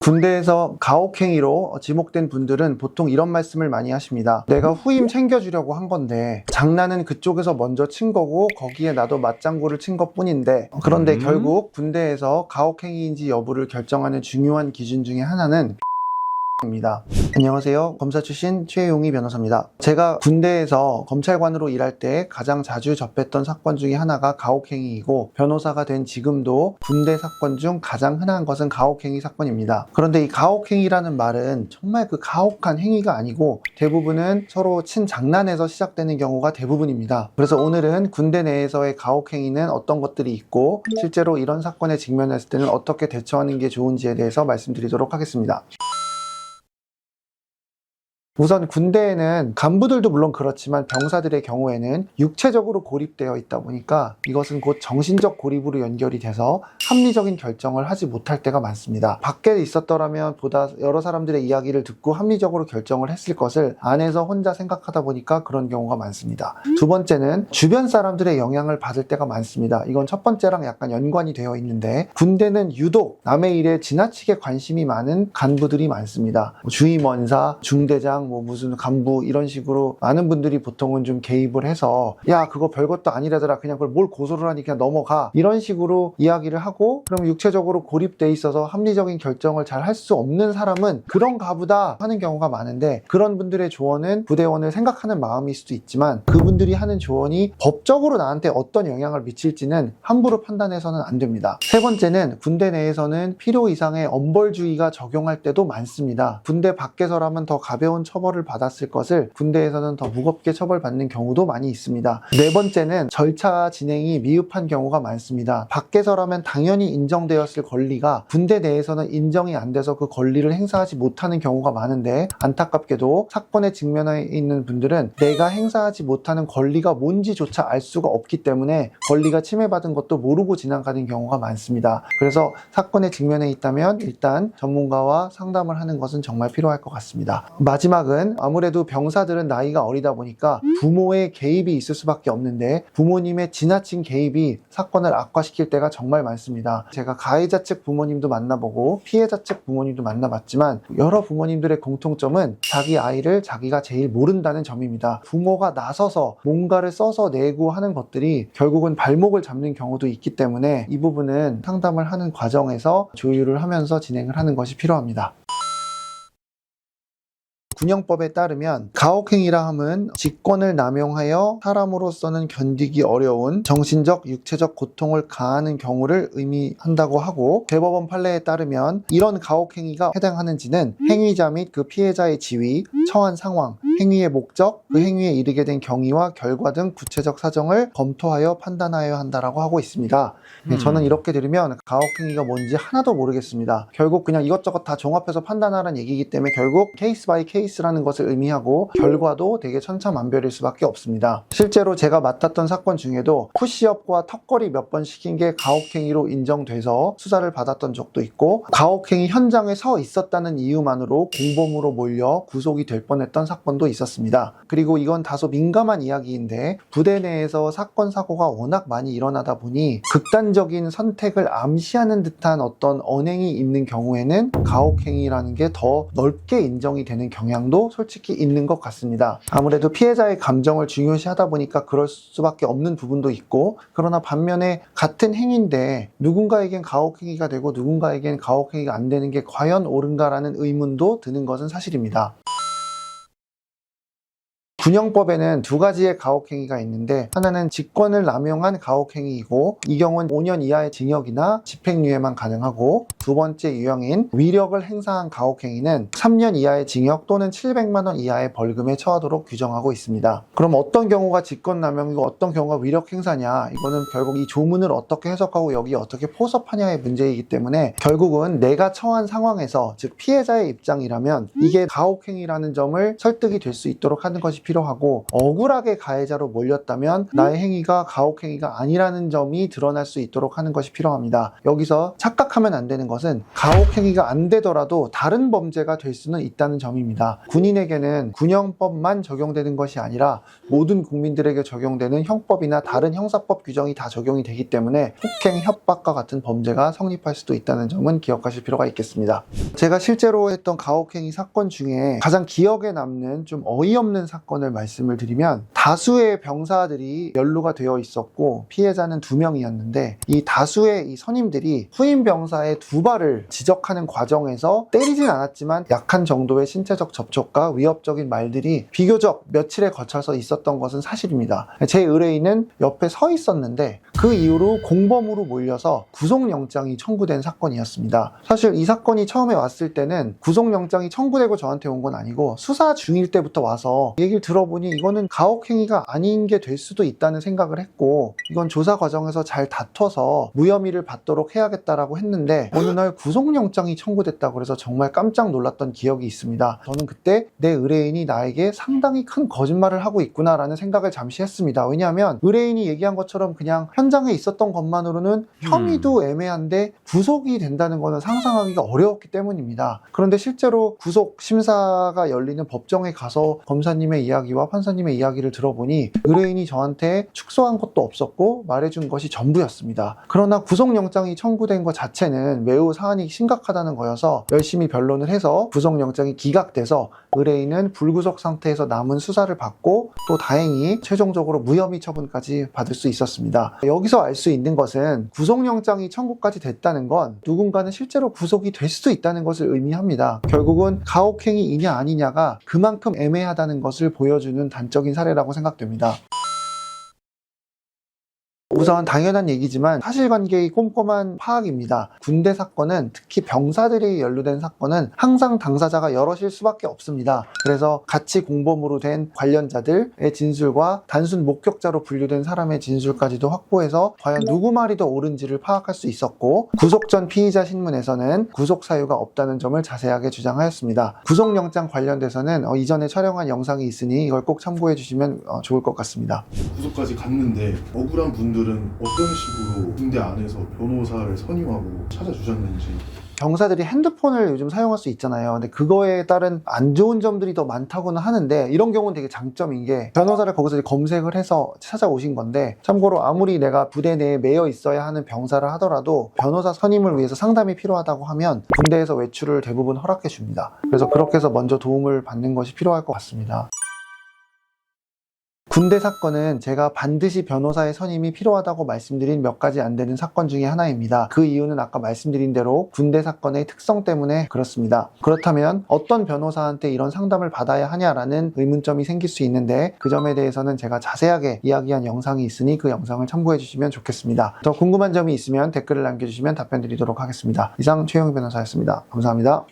군대에서 가혹행위로 지목된 분들은 보통 이런 말씀을 많이 하십니다. 내가 후임 챙겨주려고 한 건데 장난은 그쪽에서 먼저 친 거고 거기에 나도 맞장구를 친 것뿐인데 그런데 음. 결국 군대에서 가혹행위인지 여부를 결정하는 중요한 기준 중에 하나는 입니다. 안녕하세요. 검사 출신 최용희 변호사입니다. 제가 군대에서 검찰관으로 일할 때 가장 자주 접했던 사건 중에 하나가 가혹행위이고 변호사가 된 지금도 군대 사건 중 가장 흔한 것은 가혹행위 사건입니다. 그런데 이 가혹행위라는 말은 정말 그 가혹한 행위가 아니고 대부분은 서로 친 장난에서 시작되는 경우가 대부분입니다. 그래서 오늘은 군대 내에서의 가혹행위는 어떤 것들이 있고 실제로 이런 사건에 직면했을 때는 어떻게 대처하는 게 좋은지에 대해서 말씀드리도록 하겠습니다. 우선 군대에는 간부들도 물론 그렇지만 병사들의 경우에는 육체적으로 고립되어 있다 보니까 이것은 곧 정신적 고립으로 연결이 돼서 합리적인 결정을 하지 못할 때가 많습니다. 밖에 있었더라면 보다 여러 사람들의 이야기를 듣고 합리적으로 결정을 했을 것을 안에서 혼자 생각하다 보니까 그런 경우가 많습니다. 두 번째는 주변 사람들의 영향을 받을 때가 많습니다. 이건 첫 번째랑 약간 연관이 되어 있는데 군대는 유독 남의 일에 지나치게 관심이 많은 간부들이 많습니다. 뭐 주임원사, 중대장, 뭐 무슨 간부 이런 식으로 많은 분들이 보통은 좀 개입을 해서 야 그거 별것도 아니라더라 그냥 그걸 뭘 고소를 하니 그냥 넘어가 이런 식으로 이야기를 하고 그럼 육체적으로 고립돼 있어서 합리적인 결정을 잘 할 수 없는 사람은 그런 가부다 하는 경우가 많은데 그런 분들의 조언은 부대원을 생각하는 마음일 수도 있지만 그분들이 하는 조언이 법적으로 나한테 어떤 영향을 미칠지는 함부로 판단해서는 안 됩니다. 세 번째는 군대 내에서는 필요 이상의 엄벌주의가 적용할 때도 많습니다. 군대 밖에서라면 더 가벼운 처벌을 받았을 것을 군대에서는 더 무겁게 처벌받는 경우도 많이 있습니다. 네 번째는 절차 진행이 미흡한 경우가 많습니다. 밖에서라면 당연히 인정되었을 권리가 군대 내에서는 인정이 안 돼서 그 권리를 행사하지 못하는 경우가 많은데 안타깝게도 사건에 직면해 있는 분들은 내가 행사하지 못하는 권리가 뭔지조차 알 수가 없기 때문에 권리가 침해받은 것도 모르고 지나가는 경우가 많습니다. 그래서 사건에 직면해 있다면 일단 전문가와 상담을 하는 것은 정말 필요할 것 같습니다. 마지막 은 아무래도 병사들은 나이가 어리다 보니까 부모의 개입이 있을 수밖에 없는데 부모님의 지나친 개입이 사건을 악화시킬 때가 정말 많습니다. 제가 가해자 측 부모님도 만나보고 피해자 측 부모님도 만나봤지만 여러 부모님들의 공통점은 자기 아이를 자기가 제일 모른다는 점입니다. 부모가 나서서 뭔가를 써서 내고 하는 것들이 결국은 발목을 잡는 경우도 있기 때문에 이 부분은 상담을 하는 과정에서 조율을 하면서 진행을 하는 것이 필요합니다. 군형법에 따르면 가혹행위라 함은 직권을 남용하여 사람으로서는 견디기 어려운 정신적, 육체적 고통을 가하는 경우를 의미한다고 하고 대법원 판례에 따르면 이런 가혹행위가 해당하는지는 행위자 및 그 피해자의 지위, 처한 상황, 행위의 목적, 그 행위에 이르게 된 경위와 결과 등 구체적 사정을 검토하여 판단하여야 한다라고 하고 있습니다. 네, 음. 저는 이렇게 들으면 가혹행위가 뭔지 하나도 모르겠습니다. 결국 그냥 이것저것 다 종합해서 판단하라는 얘기이기 때문에 결국 케이스 바이 케이스라는 것을 의미하고 결과도 되게 천차만별일 수밖에 없습니다. 실제로 제가 맡았던 사건 중에도 푸시업과 턱걸이 몇 번 시킨 게 가혹행위로 인정돼서 수사를 받았던 적도 있고 가혹행위 현장에 서 있었다는 이유만으로 공범으로 몰려 구속이 될 뻔했던 사건도 있었습니다. 그리고 이건 다소 민감한 이야기인데 부대 내에서 사건 사고가 워낙 많이 일어나다 보니 극단적인 선택을 암시하는 듯한 어떤 언행이 있는 경우에는 가혹행위라는 게 더 넓게 인정이 되는 경향도 솔직히 있는 것 같습니다. 아무래도 피해자의 감정을 중요시하다 보니까 그럴 수밖에 없는 부분도 있고 그러나 반면에 같은 행위인데 누군가에겐 가혹행위가 되고 누군가에겐 가혹행위가 안 되는 게 과연 옳은가라는 의문도 드는 것은 사실입니다. 군형법에는 두 가지의 가혹행위가 있는데 하나는 직권을 남용한 가혹행위이고 이 경우는 5년 이하의 징역이나 집행유예만 가능하고 두 번째 유형인 위력을 행사한 가혹행위는 3년 이하의 징역 또는 700만 원 이하의 벌금에 처하도록 규정하고 있습니다. 그럼 어떤 경우가 직권 남용이고 어떤 경우가 위력 행사냐 이거는 결국 이 조문을 어떻게 해석하고 여기 어떻게 포섭하냐의 문제이기 때문에 결국은 내가 처한 상황에서 즉 피해자의 입장이라면 이게 가혹행위라는 점을 설득이 될 수 있도록 하는 것이 필요하고 억울하게 가해자로 몰렸다면 나의 행위가 가혹 행위가 아니라는 점이 드러날 수 있도록 하는 것이 필요합니다. 여기서 착각하면 안 되는 것은 가혹 행위가 안 되더라도 다른 범죄가 될 수는 있다는 점입니다. 군인에게는 군형법만 적용되는 것이 아니라 모든 국민들에게 적용되는 형법이나 다른 형사법 규정이 다 적용이 되기 때문에 폭행, 협박과 같은 범죄가 성립할 수도 있다는 점은 기억하실 필요가 있겠습니다. 제가 실제로 했던 가혹행위 사건 중에 가장 기억에 남는 좀 어이없는 사건 을 말씀을 드리면 다수의 병사들이 연루가 되어 있었고 피해자는 두 명이었는데 이 다수의 이 선임들이 후임 병사의 두 발을 지적하는 과정에서 때리진 않았지만 약한 정도의 신체적 접촉과 위협적인 말들이 비교적 며칠에 거쳐서 있었던 것은 사실입니다. 제 의뢰인은 옆에 서 있었는데 그 이후로 공범으로 몰려서 구속영장이 청구된 사건이었습니다. 사실 이 사건이 처음에 왔을 때는 구속영장이 청구되고 저한테 온 건 아니고 수사 중일 때부터 와서 얘기를 들어보니 이거는 가혹행위가 아닌 게 될 수도 있다는 생각을 했고 이건 조사 과정에서 잘 다퉈서 무혐의를 받도록 해야겠다라고 했는데 어느 날 구속영장이 청구됐다고 그래서 정말 깜짝 놀랐던 기억이 있습니다. 저는 그때 내 의뢰인이 나에게 상당히 큰 거짓말을 하고 있구나라는 생각을 잠시 했습니다. 왜냐하면 의뢰인이 얘기한 것처럼 그냥 현 장에 있었던 것만으로는 혐의도 애매한데 구속이 된다는 것은 상상하기가 어려웠기 때문입니다. 그런데 실제로 구속 심사가 열리는 법정에 가서 검사님의 이야기와 판사님의 이야기를 들어보니 의뢰인이 저한테 축소한 것도 없었고 말해준 것이 전부였습니다. 그러나 구속영장이 청구된 것 자체는 매우 사안이 심각하다는 거여서 열심히 변론을 해서 구속영장이 기각돼서 의뢰인은 불구속 상태에서 남은 수사를 받고 또 다행히 최종적으로 무혐의 처분까지 받을 수 있었습니다. 여기서 알 수 있는 것은 구속영장이 청구까지 됐다는 건 누군가는 실제로 구속이 될 수도 있다는 것을 의미합니다. 결국은 가혹행위이냐 아니냐가 그만큼 애매하다는 것을 보여주는 단적인 사례라고 생각됩니다. 우선 당연한 얘기지만 사실관계의 꼼꼼한 파악입니다. 군대 사건은 특히 병사들이 연루된 사건은 항상 당사자가 여럿일 수밖에 없습니다. 그래서 같이 공범으로 된 관련자들의 진술과 단순 목격자로 분류된 사람의 진술까지도 확보해서 과연 누구 말이 더 옳은지를 파악할 수 있었고 구속 전 피의자 신문에서는 구속 사유가 없다는 점을 자세하게 주장하였습니다. 구속영장 관련돼서는 어, 이전에 촬영한 영상이 있으니 이걸 꼭 참고해 주시면 어, 좋을 것 같습니다. 구속까지 갔는데 억울한 분들은 어떤 식으로 군대 안에서 변호사를 선임하고 찾아주셨는지 병사들이 핸드폰을 요즘 사용할 수 있잖아요. 근데 그거에 따른 안 좋은 점들이 더 많다고는 하는데 이런 경우는 되게 장점인 게 변호사를 거기서 검색을 해서 찾아오신 건데 참고로 아무리 내가 부대 내에 매여 있어야 하는 병사를 하더라도 변호사 선임을 위해서 상담이 필요하다고 하면 군대에서 외출을 대부분 허락해 줍니다. 그래서 그렇게 해서 먼저 도움을 받는 것이 필요할 것 같습니다. 군대 사건은 제가 반드시 변호사의 선임이 필요하다고 말씀드린 몇 가지 안 되는 사건 중에 하나입니다. 그 이유는 아까 말씀드린 대로 군대 사건의 특성 때문에 그렇습니다. 그렇다면 어떤 변호사한테 이런 상담을 받아야 하냐라는 의문점이 생길 수 있는데 그 점에 대해서는 제가 자세하게 이야기한 영상이 있으니 그 영상을 참고해 주시면 좋겠습니다. 더 궁금한 점이 있으면 댓글을 남겨주시면 답변 드리도록 하겠습니다. 이상 최영 변호사였습니다. 감사합니다.